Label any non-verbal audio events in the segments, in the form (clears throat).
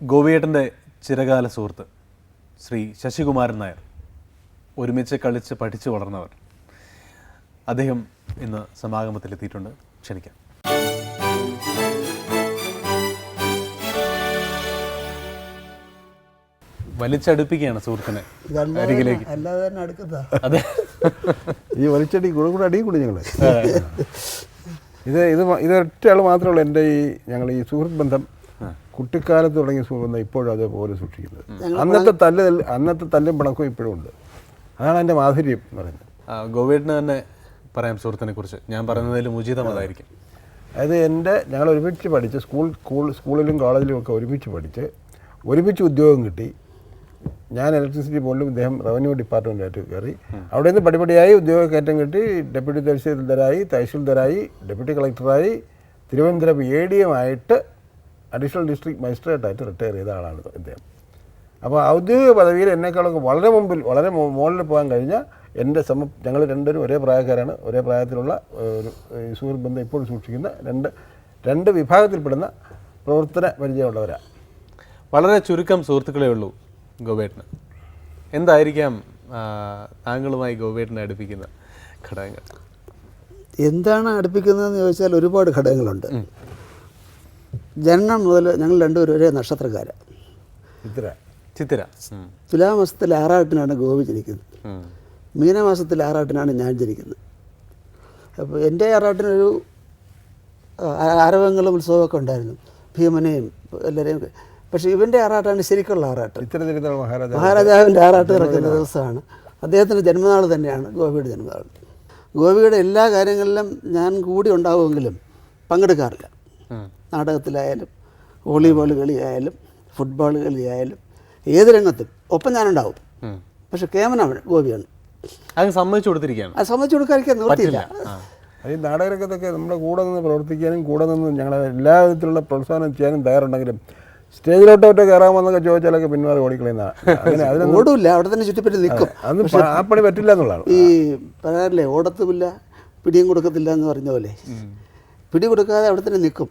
ഗോപിയേട്ടന്റെ ചിരകാല സുഹൃത്ത് ശ്രീ ശശികുമാരൻ നായർ ഒരുമിച്ച് കളിച്ച് പഠിച്ചു വളർന്നവർ. അദ്ദേഹം ഇന്ന് സമാഗമത്തിലെത്തിയിട്ടുണ്ട്. ക്ഷണിക്കാം. വലിച്ചടുപ്പിക്കുകയാണ് സുഹൃത്തിനെ അരികിലേക്ക്. അല്ലാതെ തന്നെ അടുക്കുന്നതാ അതെ. ഈ വലിച്ചടി കൂടെ കൂടെ അടിയും കൂടി ഞങ്ങൾ ഇത് ഇത് ഇത് ഒറ്റ ആൾ മാത്രമേ ഉള്ളൂ എന്റെ ഈ ഞങ്ങൾ ഈ സുഹൃത്ത് ബന്ധം കുട്ടിക്കാലത്ത് തുടങ്ങിയ ബന്ധം ഇപ്പോഴും അതേപോലെ സൂക്ഷിക്കുന്നത്. അന്നത്തെ തല്ല് അന്നത്തെ തല്ലും പിണക്കും ഇപ്പോഴും ഉണ്ട്. അതാണ് എന്റെ മാധുര്യം എന്ന് പറയുന്നത്. ഗോവിഡിന് തന്നെ പറയാം സുഹൃത്തിനെ കുറിച്ച്. ഞാൻ പറയുന്നതിലും ഉചിതമതായിരിക്കും അതായത് എന്റെ ഞങ്ങൾ ഒരുമിച്ച് പഠിച്ച് സ്കൂൾ സ്കൂൾ സ്കൂളിലും കോളേജിലും ഒക്കെ ഒരുമിച്ച് പഠിച്ച് ഒരുമിച്ച് ഉദ്യോഗം കിട്ടി. ഞാൻ ഇലക്ട്രിസിറ്റി ബോർഡിലും ഇദ്ദേഹം റവന്യൂ ഡിപ്പാർട്ട്മെന്റായിട്ട് കയറി. അവിടെ നിന്ന് പടിപടിയായി ഉദ്യോഗ കയറ്റം കിട്ടി. ഡെപ്യൂട്ടി തഹസീൽദാരായി തഹസീൽദാരായി ഡെപ്യൂട്ടി കളക്ടറായി. തിരുവനന്തപുരം എ ഡി എം ആയിട്ട് അഡീഷണൽ ഡിസ്ട്രിക്ട് മജിസ്ട്രേറ്റായിട്ട് റിട്ടയർ ചെയ്ത ആളാണ് ഇദ്ദേഹം. അപ്പോൾ ഔദ്യോഗിക പദവിയിൽ എന്നെക്കാളൊക്കെ വളരെ മുമ്പിൽ വളരെ മുകളിൽ പോകാൻ കഴിഞ്ഞ എന്റെ സമ ഞങ്ങൾ രണ്ടുപേരും ഒരേ പ്രായക്കാരാണ്. ഒരേ പ്രായത്തിലുള്ള ഒരു ഈ സുഹൃത്ത് ബന്ധം ഇപ്പോൾ സൂക്ഷിക്കുന്ന രണ്ട് രണ്ട് വിഭാഗത്തിൽപ്പെടുന്ന പ്രവർത്തന പരിചയമുള്ളവരാണ് വളരെ ചുരുക്കം സുഹൃത്തുക്കളേ ഉള്ളൂ ഗോപേട്ടന്. എന്തായിരിക്കാം താങ്കളുമായി ഗോപേട്ടനെ അടുപ്പിക്കുന്ന ഘടകങ്ങൾ? എന്താണ് അടുപ്പിക്കുന്നതെന്ന് ചോദിച്ചാൽ ഒരുപാട് ഘടകങ്ങളുണ്ട്. ജനനം മുതൽ ഞങ്ങൾ രണ്ടുപേരും ഒരേ നക്ഷത്രക്കാരാണ് ചിത്ര ചിത്തിര. തുലാമാസത്തിൽ ആറാട്ടിനാണ് ഗോപി ജനിക്കുന്നത്. മീനമാസത്തിൽ ആറാട്ടിനാണ് ഞാൻ ജനിക്കുന്നത്. അപ്പോൾ എന്റെ ആറാട്ടിനൊരു ആരവങ്ങളും ഉത്സവമൊക്കെ ഉണ്ടായിരുന്നു. ഭീമനെയും എല്ലാവരെയും പക്ഷേ ഇവന്റെ ആറാട്ടാണ് ശരിക്കുള്ള ആറാട്ട്. മഹാരാജാവിന്റെ ആറാട്ട് നടക്കുന്ന ദിവസമാണ്. അദ്ദേഹത്തിന്റെ ജന്മനാൾ തന്നെയാണ് ഗോപിയുടെ ജന്മനാൾ. ഗോപിയുടെ എല്ലാ കാര്യങ്ങളിലും ഞാൻ കൂടി ഉണ്ടാവുമെങ്കിലും പങ്കെടുക്കാറില്ല. നാടകത്തിലായാലും വോളിബോൾ കളിയായാലും ഫുട്ബോൾ കളിയായാലും ഏത് രംഗത്തും ഒപ്പം ഞാനുണ്ടാവും. പക്ഷെ കേമന ഗോപിയാണ്. അത് സമ്മതിച്ചു കൊടുത്തിരിക്കുകയാണ്. അത് സംബന്ധിച്ചു കൊടുക്കാതിരിക്കാൻ നിർത്തിയില്ല ഈ നാടകരംഗത്തൊക്കെ നമ്മുടെ കൂടെ നിന്ന് പ്രവർത്തിക്കാനും കൂടെ നിന്ന് ഞങ്ങളെ എല്ലാ വിധത്തിലുള്ള പ്രോത്സാഹനം ചെയ്യാനും തയ്യാറുണ്ടെങ്കിലും സ്റ്റേജിലോട്ടോട്ട് കയറാമെന്നൊക്കെ ചോദിച്ചാലൊക്കെ പിന്മാറി ഓടിക്കളയുന്നതാണ് (laughs) ഓടില്ല അവിടെ തന്നെ ചുറ്റിപ്പറ്റി നിൽക്കും. അന്ന് ആ പണി പറ്റില്ല എന്നുള്ളതാണ്. ഈ പറയാറില്ലേ ഓടത്തുമില്ല പിടിയും കൊടുക്കത്തില്ല എന്ന് പറഞ്ഞ പോലെ. പിടി കൊടുക്കാതെ അവിടെ തന്നെ നിൽക്കും.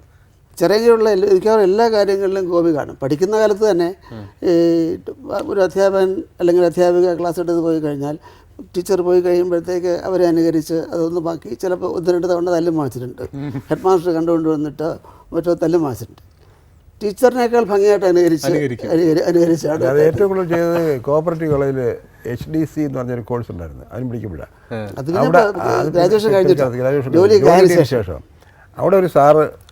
ചെറിയുള്ള എല്ലാ മിക്കവാറും എല്ലാ കാര്യങ്ങളിലും ഗോപി കാണും. പഠിക്കുന്ന കാലത്ത് തന്നെ ഈ ഒരു അധ്യാപകൻ അല്ലെങ്കിൽ അധ്യാപിക ക്ലാസ് എടുത്ത് പോയി കഴിഞ്ഞാൽ ടീച്ചർ പോയി കഴിയുമ്പോഴത്തേക്ക് അവരെ അനുകരിച്ച് അതൊന്ന് ബാക്കി ചിലപ്പോൾ ഒന്ന് രണ്ട് തവണ തല്ലും വാങ്ങിച്ചിട്ടുണ്ട്. ഹെഡ് മാസ്റ്റർ കണ്ടുകൊണ്ട് വന്നിട്ട് മറ്റോ തല്ലും വാങ്ങിച്ചിട്ടുണ്ട്. ടീച്ചറിനേക്കാൾ ഭംഗിയായിട്ട് അനുകരിച്ച് അനുകരി- അനുകരിച്ചാണ്. അത് ഏറ്റവും കൂടുതൽ ചെയ്തത് കോപ്പറേറ്റീവ് കോളേജിൽ എച്ച് ഡി സി എന്ന് പറഞ്ഞൊരു കോഴ്സ് ഉണ്ടായിരുന്നു. അതിന് പിടിക്കുമ്പോഴാണ് ഗ്രാജുവേഷൻ കഴിഞ്ഞിട്ട്? ഗ്രാജുവേഷൻ ജോലി കഴിഞ്ഞ. ശേഷം. അവിടെ ഒരു സാറ്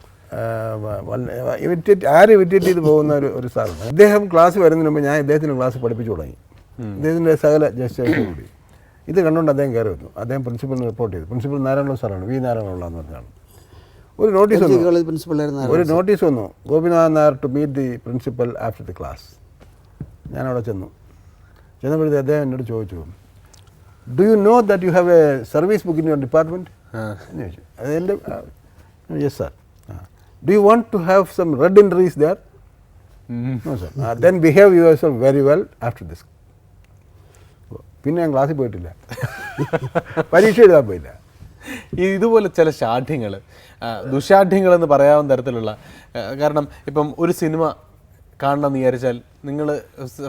ഇമിറ്റേറ്റ് ആരും ഇമിറ്റേറ്റ് ചെയ്ത് പോകുന്ന ഒരു ഒരു സാധനം. അദ്ദേഹം ക്ലാസ് വരുന്നതിന് മുമ്പ് ഞാൻ ഇദ്ദേഹത്തിന് ക്ലാസ് പഠിപ്പിച്ചു തുടങ്ങി. ഇദ്ദേഹത്തിന്റെ സകല ജസ്റ്റേഴ്സ് കൂടി. ഇത് കണ്ടുകൊണ്ട് അദ്ദേഹം കയറി വന്നു. അദ്ദേഹം പ്രിൻസിപ്പലിന് റിപ്പോർട്ട് ചെയ്തു. പ്രിൻസിപ്പൽ നാരായണ സാറാണ് വി നാരായണമുള്ള എന്ന് പറഞ്ഞാണ്. ഒരു നോട്ടീസ് വന്നു. ഒരു നോട്ടീസ് വന്നു. Gopinath Nair to meet the principal after the class ഞാൻ അവിടെ ചെന്നു. ചെന്നപ്പോഴത്തെ അദ്ദേഹം എന്നോട് ചോദിച്ചു. Do you know that you have a service book in your department എന്ന് ചോദിച്ചു. അത് എന്റെ yes sir do you want to have some red entries there ഉം. No, sir. Uh, then behave yourself very well after this. പിന്നെ ഞാൻ ക്ലാസ്സിൽ പോയിട്ടില്ല. (laughs) പരീക്ഷ എഴുതാൻ പോയില്ല. ഇതുപോലെ ചില ഷാഠ്യങ്ങൾ ദുഷാഠ്യങ്ങൾ എന്ന് പറയാവുന്ന തരത്തിലുള്ള കാരണം ഇപ്പം ഒരു സിനിമ കാണണം എന്ന് വിചാരിച്ചാൽ നിങ്ങൾ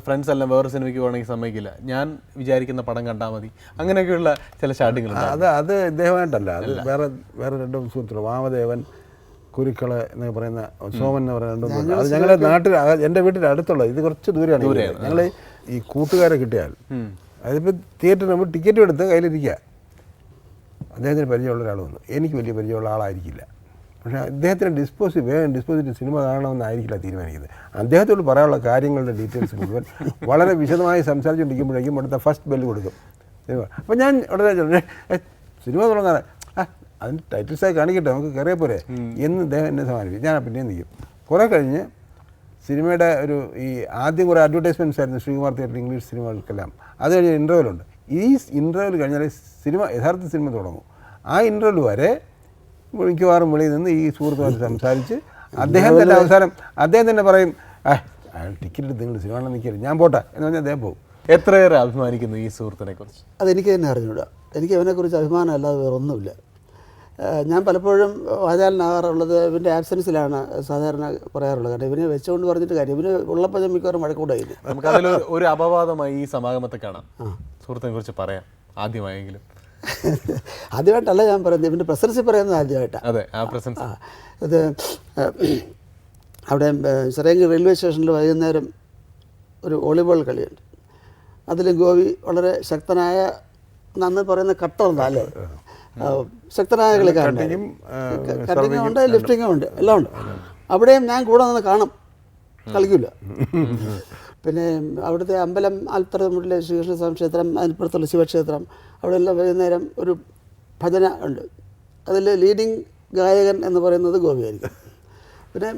ഫ്രണ്ട്സ് എല്ലാം വേറെ സിനിമയ്ക്ക് പോകണമെങ്കിൽ സമ്മതിക്കില്ല. ഞാൻ വിചാരിക്കുന്ന പടം കണ്ടാൽ മതി. അങ്ങനെയൊക്കെയുള്ള ചില ഷാഠ്യങ്ങളുണ്ട് അത് അത് ഇദ്ദേഹമായിട്ടല്ല. അത് വേറെ വേറെ രണ്ട് സുഹൃത്തുക്കൾ. വാമദേവൻ കുരുക്കൾ എന്ന് പറയുന്ന സോമൻ എന്ന് പറയുന്ന രണ്ട് അത് ഞങ്ങളുടെ നാട്ടിൽ എന്റെ വീട്ടിൽ അടുത്തുള്ള ഇത് കുറച്ച് ദൂരെയാണ് ഞങ്ങൾ ഈ കൂട്ടുകാരെ കിട്ടിയാൽ. അതിപ്പോൾ തിയേറ്ററിൽ നമ്മൾ ടിക്കറ്റ് എടുത്ത് കയ്യിലിരിക്കുക. അദ്ദേഹത്തിന് പരിചയമുള്ള ഒരാൾ വന്നു. എനിക്ക് വലിയ പരിചയമുള്ള ആളായിരിക്കില്ല. പക്ഷേ അദ്ദേഹത്തിന് ഡിസ്പോസ് വേഗം ഡിസ്പോസ് ചെയ്ത് സിനിമ കാണണമെന്നായിരിക്കില്ല തീരുമാനിക്കുന്നത്. അദ്ദേഹത്തോട് പറയാനുള്ള കാര്യങ്ങളുടെ ഡീറ്റെയിൽസ് മുഴുവൻ വളരെ വിശദമായി സംസാരിച്ചുകൊണ്ടിരിക്കുമ്പോഴേക്കും അടുത്ത ഫസ്റ്റ് ബെല്ല് കൊടുക്കും. സിനിമ. അപ്പോൾ ഞാൻ ഉടനെ സിനിമ തുടങ്ങാതെ ആ അതിന്റെ ടൈറ്റിൽസായി കാണിക്കട്ടെ? നമുക്ക് കയറിയാൽ പോരെ? എന്ന് അദ്ദേഹം എന്നെ സമാനിക്കും ഞാൻ പിന്നെയും നിൽക്കും. കുറേ കഴിഞ്ഞ് സിനിമയുടെ ഒരു ഈ ആദ്യം കുറേ അഡ്വർടൈസ്മെന്റ്സ് ആയിരുന്നു ശ്രീകുമാർ തിയേറ്റർ ഇംഗ്ലീഷ് സിനിമകൾക്കെല്ലാം. അത് കഴിഞ്ഞ് ഇന്റർവ്യൂലുണ്ട് ഈ ഇന്റർവെൽ കഴിഞ്ഞാൽ സിനിമ യഥാർത്ഥ സിനിമ തുടങ്ങും. ആ ഇന്റർവെൽ വരെ മിക്കവാറും വെളിയിൽ നിന്ന് ഈ സുഹൃത്തുമായിട്ട് സംസാരിച്ച് അദ്ദേഹം തന്നെ അവസാനം അദ്ദേഹം തന്നെ പറയും ആ അയാൾ ടിക്കറ്റ് എടുത്ത് നിങ്ങൾ സിനിമ കാണാൻ നിൽക്കരുത്. ഞാൻ പോട്ടെ. എന്ന് പറഞ്ഞാൽ അദ്ദേഹം പോകും എത്രയേറെ അഭിമാനിക്കുന്നു ഈ സുഹൃത്തിനെ കുറിച്ച് അതെനിക്ക് തന്നെ അറിഞ്ഞൂടാ. എനിക്ക് അവനെക്കുറിച്ച് അഭിമാനം അല്ലാതെ വേറെ ഒന്നുമില്ല ഞാൻ പലപ്പോഴും വാചാലനാകാറുള്ളത് ഇവന്റെ ആബ്സെൻസിലാണ് സാധാരണ പറയാറുള്ളത്. കാരണം ഇവനെ വെച്ചുകൊണ്ട് പറഞ്ഞിട്ട് കാര്യം ഇവന് ഉള്ളപ്പോൾ ഞാൻ മിക്കവാറും മഴക്കൂടായില്ല നമുക്ക് അതിൽ ഒരു അപവാദമായി ഈ സമാഗമത്തെ കാണാം. സുഹൃത്തിനെ കുറിച്ച് പറയാം ആദ്യമായെങ്കിലും. ആദ്യമായിട്ടല്ല ഞാൻ പറയുന്നത് ഇവന്റെ പ്രസൻസിൽ പറയുന്നത് ആദ്യമായിട്ടാണ് അതെ ആ പ്രസൻസ്. ഇത് അവിടെ ചെറിയ റെയിൽവേ സ്റ്റേഷനിൽ വൈകുന്നേരം ഒരു വോളിബോൾ കളിയുണ്ട്. അതിൽ ഗോപി വളരെ ശക്തനായ നന്ന് പറയുന്ന കട്ടറുണ്ട് അല്ലേ ആ, ശക്തനായ കളിക്കാരൻ കട്ടിങ്ങും ഉണ്ട് ലിഫ്റ്റിങ്ങും ഉണ്ട് എല്ലാം ഉണ്ട്. അവിടെയും ഞാൻ കൂടെ നിന്ന് കാണും. കളിക്കില്ല പിന്നെ അവിടുത്തെ അമ്പലം ആൽത്തറമുട്ടിലെ ശ്രീകൃഷ്ണ സ്വാമി ക്ഷേത്രം അതിനപ്പുറത്തുള്ള ശിവക്ഷേത്രം അവിടെ എല്ലാം വൈകുന്നേരം ഒരു ഭജന ഉണ്ട്. അതിൽ ലീഡിങ് ഗായകൻ എന്ന് പറയുന്നത് ഗോപിയായിരിക്കും പിന്നെ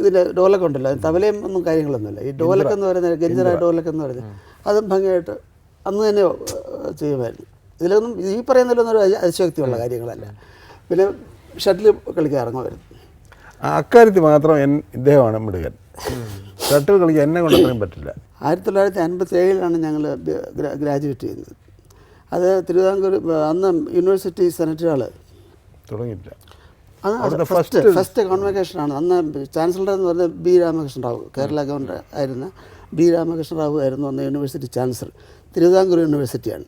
ഇതിന്റെ ഡോലൊക്കെ ഉണ്ടല്ലോ തബലയും ഒന്നും കാര്യങ്ങളൊന്നുമില്ല. ഈ ഡോലൊക്കെ എന്ന് പറയുന്നത് ഗഞ്ചറ ഡോലൊക്കെ എന്ന് പറയുന്നത് അതും ഭംഗിയായിട്ട് അന്ന് തന്നെ ചെയ്യുമായിരുന്നു. ഇതിലൊന്നും ഈ പറയുന്നതിലൊന്നും ഒരു അതിശക്തിയുള്ള കാര്യങ്ങളല്ല. പിന്നെ ഷട്ടിൽ കളിക്കാൻ ഇറങ്ങുമായിരുന്നു. അക്കാര്യത്തിൽ മാത്രം എൻ ഇദ്ദേഹമാണ് മിടുകൻ. ഷട്ടിൽ കളിക്കാൻ എന്നെ കൊണ്ട് അത്രയും പറ്റില്ല. ആയിരത്തി തൊള്ളായിരത്തി അൻപത്തി ഏഴിലാണ് ഞങ്ങൾ ഗ്രാജുവേറ്റ് ചെയ്യുന്നത്. അത് തിരുവിതാംകൂർ അന്ന് യൂണിവേഴ്സിറ്റി സെനറ്റുകൾ തുടങ്ങിയിട്ടില്ല. അന്ന് ഫസ്റ്റ് ഫസ്റ്റ് കോൺവെക്കേഷനാണ് അന്ന് ചാൻസലർ എന്ന് പറഞ്ഞ ബി രാമകൃഷ്ണ റാവു കേരള ഗവർണർ ആയിരുന്ന ബി രാമകൃഷ്ണ റാവു ആയിരുന്നു അന്ന് യൂണിവേഴ്സിറ്റി ചാൻസലർ. തിരുവിതാംകൂർ യൂണിവേഴ്സിറ്റിയാണ്.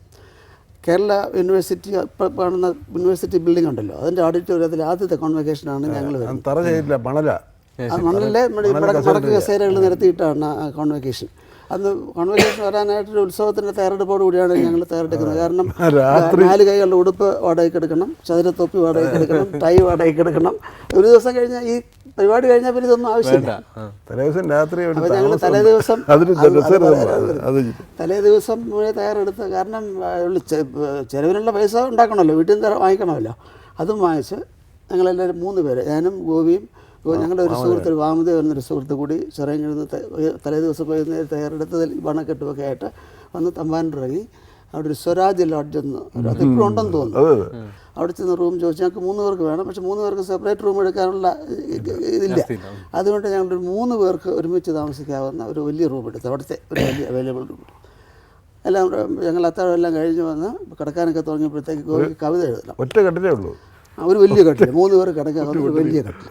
കേരള യൂണിവേഴ്സിറ്റി കാണുന്ന യൂണിവേഴ്സിറ്റി ബിൽഡിംഗ് ഉണ്ടല്ലോ. അതിന്റെ ഓഡിറ്റോറിയത്തിൽ ആദ്യത്തെ കോൺവെക്കേഷനാണ് ഞങ്ങൾ മണല. മണലിലെ നമ്മുടെ കസേരകൾ നിരത്തിയിട്ടാണ് കോൺവെക്കേഷൻ അന്ന് കൺവെൻഷൻ വരാനായിട്ട് ഒരു ഉത്സവത്തിന്റെ തയ്യാറെടുപ്പോട് കൂടിയാണ് ഞങ്ങൾ തയ്യാറെടുക്കുന്നത്. കാരണം നാല് കൈകളുടെ ഉടുപ്പ് വാടകയ്ക്ക് എടുക്കണം ചതുരത്തൊപ്പി വാടകയ്ക്ക് എടുക്കണം ടൈ വാടകയ്ക്ക് എടുക്കണം. ഒരു ദിവസം കഴിഞ്ഞാൽ ഈ പരിപാടി കഴിഞ്ഞാൽ പിന്നെ ഇതൊന്നും ആവശ്യമില്ല. തലേദിവസം രാത്രി ഞങ്ങൾ തലേദിവസം തലേ ദിവസം അതൊരു അത് അത് രസകരമാണ്. അത് തലേ ദിവസം മുഴുവൻ തയ്യാറെടുത്ത് കാരണം ചെലവിനുള്ള പൈസ ഉണ്ടാക്കണമല്ലോ വീട്ടിൽ നിന്ന് വാങ്ങിക്കണമല്ലോ. അതും വാങ്ങിച്ച് ഞങ്ങളെല്ലാവരും മൂന്ന് പേര് ഞാനും ഗോപിയും ഗോ- ഞങ്ങളുടെ ഒരു സുഹൃത്ത് ഒരു വാമദേവ് എന്നൊരു സുഹൃത്ത് കൂടി ചെറിയ തലേ ദിവസം പോയി തയ്യാറെടുത്ത് വണക്കെട്ടുമൊക്കെ ആയിട്ട് വന്ന് തമ്പാനിറങ്ങി അവിടെ ഒരു സ്വരാജ് ലോഡ്ജ് എന്ന് ഒരു- അതിപ്പോഴും ഉണ്ടെന്ന് തോന്നുന്നു. അവിടെ ചെന്ന് റൂം ചോദിച്ചു ഞങ്ങൾക്ക് മൂന്ന് പേർക്ക് വേണം. പക്ഷെ മൂന്ന് പേർക്ക് സെപ്പറേറ്റ് റൂം എടുക്കാനുള്ള ഇതില്ല. അതുകൊണ്ട് ഞങ്ങളൊരു മൂന്ന് പേർക്ക് ഒരുമിച്ച് താമസിക്കാവുന്ന ഒരു വലിയ റൂം എടുത്തു. അവിടുത്തെ ഒരു വലിയ അവൈലബിൾ റൂം എല്ലാം ഞങ്ങൾ അത്താഴം എല്ലാം കഴിഞ്ഞ് വന്ന് കിടക്കാനൊക്കെ തുടങ്ങിയപ്പോഴത്തേക്ക് കവിത എഴുതണം. ഒറ്റ കട്ടിലേ ഉള്ളൂ. ആ, ഒരു വലിയ കട്ടിൽ. മൂന്ന് പേർ കിടക്കാൻ ഒരു വലിയ കട്ടിൽ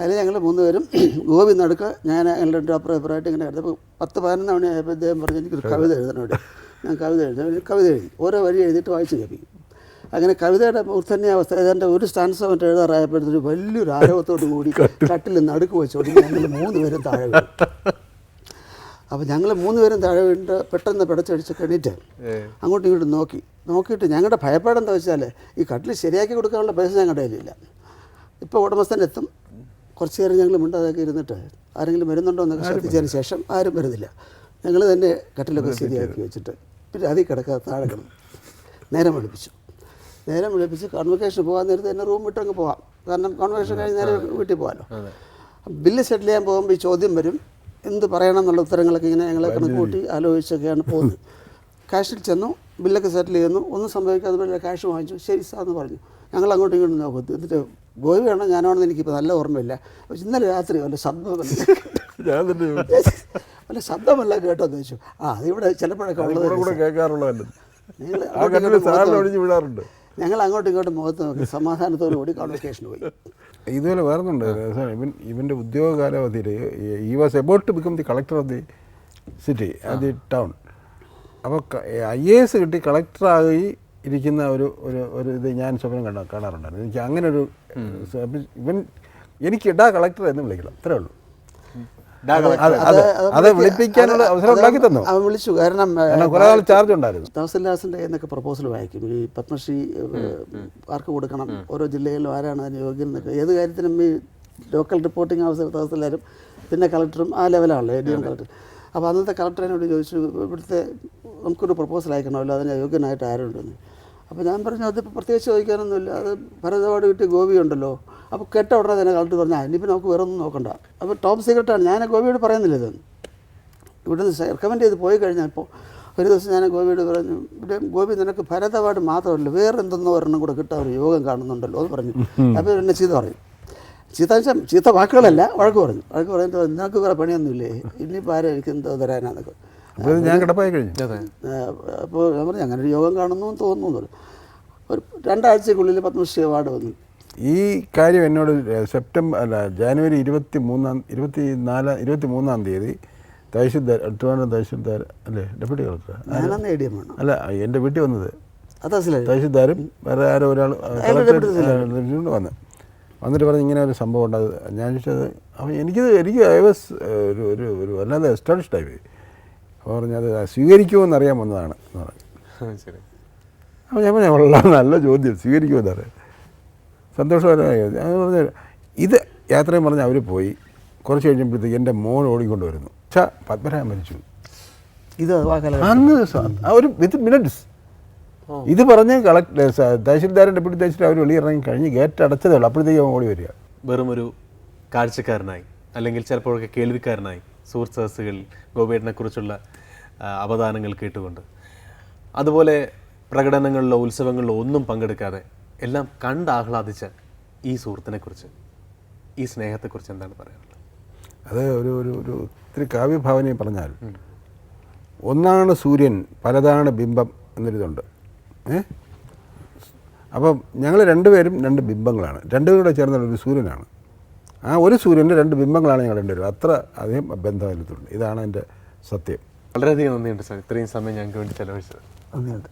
അതിൽ ഞങ്ങൾ മൂന്ന് പേരും (clears throat) ഗോപി നടുക്ക് ഞാൻ ഞങ്ങളുടെ രണ്ട് അപ്പുറം അപ്പുറമായിട്ട് ഇങ്ങനെ കിടന്നപ്പോൾ പത്ത് പതിനൊന്ന് മണി ആയപ്പോൾ ഇദ്ദേഹം പറഞ്ഞു എനിക്കൊരു കവിത എഴുതണം അവിടെ. ഞാൻ കവിത എഴുതി കവിത എഴുതി. ഓരോ വരി എഴുതിയിട്ട് വായിച്ച് കേൾപ്പിക്കും അങ്ങനെ കവിതയുടെ അവസ്ഥ ഏതാണ്ട് ഒരു സ്റ്റാൻസ് മറ്റേ എഴുതാറായപ്പോഴത്തേക്ക് വലിയൊരു ആരവത്തോടു കൂടി കട്ടിൽ നടുക്ക് വെച്ചോടി ഞങ്ങൾ മൂന്ന് പേരും താഴെ വീണു. അപ്പോൾ ഞങ്ങൾ മൂന്ന് പേരും താഴെ വീണിട്ട് പെട്ടെന്ന് പിടച്ചടിച്ച് കഴിഞ്ഞിട്ട് അങ്ങോട്ടും ഇങ്ങോട്ടും നോക്കി. നോക്കിയിട്ട് ഞങ്ങളുടെ ഭയപ്പാടെന്താ വെച്ചാൽ ഈ കട്ടിൽ ശരിയാക്കി കൊടുക്കാനുള്ള പൈസ ഞങ്ങളുടെ കയ്യിലില്ല. ഇപ്പോൾ ഉടമസ്ഥൻ എത്തും. കുറച്ച് നേരം ഞങ്ങൾ മിണ്ടാതൊക്കെ ഇരുന്നിട്ട് ആരെങ്കിലും വരുന്നുണ്ടോ എന്നൊക്കെ ശ്രദ്ധിച്ചതിന് ശേഷം ആരും വരുന്നില്ല. ഞങ്ങൾ തന്നെ കട്ടിലൊക്കെ ശരിയാക്കി വെച്ചിട്ട് പിന്നെ അതിൽ കിടക്കാതെ താഴെ കിടന്നു. നേരം വെളുപ്പിച്ചു. നേരം വിളിപ്പിച്ച് കോൺവെക്കേഷൻ പോകാൻ നേരത്തെ തന്നെ റൂം വിട്ടങ്ങ് പോകാം. കാരണം കോൺവെക്കേഷൻ കഴിഞ്ഞ് നേരെ വീട്ടിൽ പോകാമല്ലോ ബില്ല് സെറ്റിൽ ചെയ്യാൻ പോകുമ്പോൾ ഈ ചോദ്യം വരും. എന്ത് പറയണം എന്നുള്ള ഉത്തരങ്ങളൊക്കെ ഇങ്ങനെ ഞങ്ങളെ കണക്ക് കൂട്ടി ആലോചിച്ചൊക്കെയാണ് (laughs) പോകുന്നത്. കാഷിൽ ചെന്നു ബില്ലൊക്കെ സെറ്റിൽ ചെയ്യുന്നു. ഒന്നും സംഭവിക്കാതെ ക്യാഷ് വാങ്ങിച്ചു. ശരി സാർ എന്ന് പറഞ്ഞു. ഞങ്ങൾ അങ്ങോട്ടും ഇങ്ങോട്ടും നോക്കും. എന്നിട്ട് ഗോവി വേണം ഞാനാണെന്ന് എനിക്കിപ്പോൾ നല്ല ഓർമ്മയില്ല. പക്ഷെ ഇന്നലെ രാത്രി വല്ല ശബ്ദമല്ല തന്നെ (laughs) വല്ല ശബ്ദമല്ല കേട്ടോന്ന് ചോദിച്ചു. ആ അതിവിടെ ചിലപ്പോഴൊക്കെ ഉള്ളത് കേൾക്കാറുള്ളതല്ലേ ആ വിടാറുണ്ട് ഞങ്ങൾ അങ്ങോട്ടും ഇങ്ങോട്ടും മുഖത്ത് നോക്കി. സമാധാനത്തോടു കൂടി കോൺവെക്കേഷൻ പോയി. ഇതുപോലെ വേറൊന്നുണ്ട്. ഇവൻ ഇവന്റെ ഉദ്യോഗ കാലാവധിയിൽ ഈ was about to become the collector of the city the town അപ്പോൾ ഐ എ എസ് കിട്ടി കളക്ടറായി ഇരിക്കുന്ന ഒരു ഒരു ഒരു ഇത് ഞാൻ സ്വപ്നം കണ്ട കാണാറുണ്ടായിരുന്നു. എനിക്ക് അങ്ങനെ ഒരു ഇവൻ എനിക്ക് ഇടാ കളക്ടർ എന്ന് വിളിക്കണം. അത്രേ ഉള്ളൂ. അത് വിളിപ്പിക്കാനുള്ള അവസരം ഉണ്ടാക്കി തന്നു. വിളിച്ചു. കാരണം കുറേ നാൾ ചാർജ് ഉണ്ടായിരുന്നു. തഹസിൽദാസിന്റെ എന്നൊക്കെ പ്രപ്പോസൽ വായിക്കും. ഈ പത്മശ്രീ ആർക്ക് കൊടുക്കണം? ഓരോ ജില്ലയിലും ആരാണ് അതിന് യോഗ്യൻ എന്നൊക്കെ ഏത് കാര്യത്തിനും ഈ ലോക്കൽ റിപ്പോർട്ടിംഗ് അവസരം തഹസിൽദാരും പിന്നെ കളക്ടറും ആ ലെവലാണല്ലോ എ ഡി എം കളക്ടർ. അപ്പോൾ അന്നത്തെ കളക്ടർ എന്നോട് ചോദിച്ചു ഇവിടുത്തെ നമുക്കൊരു പ്രപ്പോസൽ അയക്കണമല്ലോ അതിന് യോഗ്യനായിട്ട് ആരുണ്ടെന്ന്. അപ്പോൾ ഞാൻ പറഞ്ഞു അതിപ്പോൾ പ്രത്യേകിച്ച് ചോദിക്കാനൊന്നുമില്ല. അത് ഭരതവാട് കിട്ടിയ ഗോപി ഉണ്ടല്ലോ. അപ്പോൾ കെട്ട ഉടനെ തന്നെ കളക്ടർ പറഞ്ഞു "ആ, ഇനിയിപ്പോൾ നമുക്ക് വേറെ ഒന്നും നോക്കണ്ട. അപ്പോൾ ടോം സീക്രട്ടാണ് ഞാൻ ഗോപിയോട് പറയുന്നില്ല ഇതൊന്നും ഇവിടുന്ന് റെക്കമെൻഡ് ചെയ്ത് പോയി കഴിഞ്ഞാൽ കഴിഞ്ഞപ്പോൾ ഒരു ദിവസം ഞാൻ ഗോപിയോട് പറഞ്ഞു ഇവിടെ ഗോപി നിനക്ക് ഭരത് അവാർഡ് മാത്രമല്ല വേറെ എന്തെന്നോ ഒരെണ്ണം കൂടെ കിട്ടാൻ ഒരു യോഗം കാണുന്നുണ്ടല്ലോ അത് പറഞ്ഞു. അപ്പോൾ എന്നെ ചീത്ത പറയും. ചീത്ത വെച്ചാൽ ചീത്ത വാക്കുകളല്ല വഴക്ക് പറഞ്ഞു. വഴക്ക് പറഞ്ഞിട്ട് നിനക്ക് വേറെ പണിയൊന്നുമില്ലേ? ഇനിയിപ്പോൾ എനിക്ക് എന്തോ തരാനാന്നൊക്കെ. അപ്പോൾ ഞാൻ കിടപ്പായി കഴിഞ്ഞു അപ്പോൾ ഞാൻ പറഞ്ഞു അങ്ങനെ ഒരു യോഗം കാണുന്നു എന്ന് തോന്നുന്നു. ഒരു രണ്ടാഴ്ചക്കുള്ളിൽ പത്മശ്രീ അവാർഡ് വന്നു. ഈ കാര്യം എന്നോട് സെപ്റ്റംബർ അല്ല ജാനുവരി ഇരുപത്തി മൂന്നാം ഇരുപത്തി നാലാം ഇരുപത്തി മൂന്നാം തീയതി തഹസിൽദാർ ട്രിവാൻഡ്രം തഹസിൽദാർ അല്ലേ ഡെപ്യൂട്ടി കളക്ടർ അല്ല എന്റെ വീട്ടിൽ വന്നത്. തഹസിൽദാരും. വേറെ ആരോ ഒരാൾ കളക്ടറേറ്റ് വന്ന്. വന്നിട്ട് പറഞ്ഞ് ഇങ്ങനെ ഒരു സംഭവം ഉണ്ടായത്. ഞാൻ ചോദിച്ചത് അപ്പം എനിക്കിത് എനിക്ക് ഐ വാസ് ഒരു ഒരു ഒരു വല്ലാതെ എസ്റ്റാബ്ലിഷ്ഡ് ആയി അപ്പോൾ പറഞ്ഞത് സ്വീകരിക്കുമോ അറിയാൻ വന്നതാണ് എന്ന് പറഞ്ഞു. ശരി. അപ്പോൾ ഞാൻ പറഞ്ഞു വളരെ നല്ല ചോദ്യം സ്വീകരിക്കുമോ അറിയാം സന്തോഷകരമായ ചോദ്യം ഞാൻ പറഞ്ഞു ഇത് യാത്രയും പറഞ്ഞ് അവർ പോയി. കുറച്ച് കഴിഞ്ഞപ്പോഴത്തേക്ക് എന്റെ മോൻ ഓടിക്കൊണ്ട് വരുന്നു. പക്ഷേ പത്മരാമൻ മരിച്ചു. ഇത് അന്ന് ഒരു വിത്ത് മിനിറ്റ്സ്. ഇത് പറഞ്ഞ് കളക്ട് തഹസിൽദാരൻ ഡെപ്യൂട്ടി തഹസിൽദാർ അവർ വെളിയിറങ്ങി കഴിഞ്ഞ് ഗേറ്റ് അടച്ചതേ ഉള്ളൂ. അപ്പോഴത്തേക്ക് ഓടി വരിക. വെറും ഒരു കാഴ്ചക്കാരനായി അല്ലെങ്കിൽ ചിലപ്പോഴൊക്കെ കേൾവിക്കാരനായി. സുഹൃത്ത് സദസ്സുകളിൽ ഗോപേട്ടനെ കുറിച്ചുള്ള ആ, അവദാനങ്ങൾ കേട്ടുകൊണ്ട്. അതുപോലെ പ്രകടനങ്ങളിലോ ഉത്സവങ്ങളിലോ ഒന്നും പങ്കെടുക്കാതെ എല്ലാം കണ്ട് ആഹ്ലാദിച്ച ഈ സുഹൃത്തിനെക്കുറിച്ച് ഈ സ്നേഹത്തെക്കുറിച്ച് എന്താണ് പറയാനുള്ളത്? അത് ഒരു ഒരു ഒരു ഒത്തിരി കാവ്യഭാവനയെ പറഞ്ഞാൽ ഒന്നാണ് സൂര്യൻ പലതാണ് ബിംബം എന്നൊരിതുണ്ട്. ഏ? അപ്പം ഞങ്ങൾ രണ്ടുപേരും രണ്ട് ബിംബങ്ങളാണ്. രണ്ടുപേരും കൂടെ ചേർന്നുള്ള ഒരു സൂര്യനാണ്. ആ ഒരു സൂര്യന്റെ രണ്ട് ബിംബങ്ങളാണ് ഞങ്ങൾ രണ്ടുപേരും. അത്ര അധികം ബന്ധം അതിലത്തുണ്ട് ഇതാണ് എന്റെ സത്യം. വളരെയധികം നന്ദിയുണ്ട് സാർ. ഇത്രയും സമയം ഞങ്ങൾക്ക് വേണ്ടി ചെലവഴിച്ചത്. നന്ദിയുണ്ട്.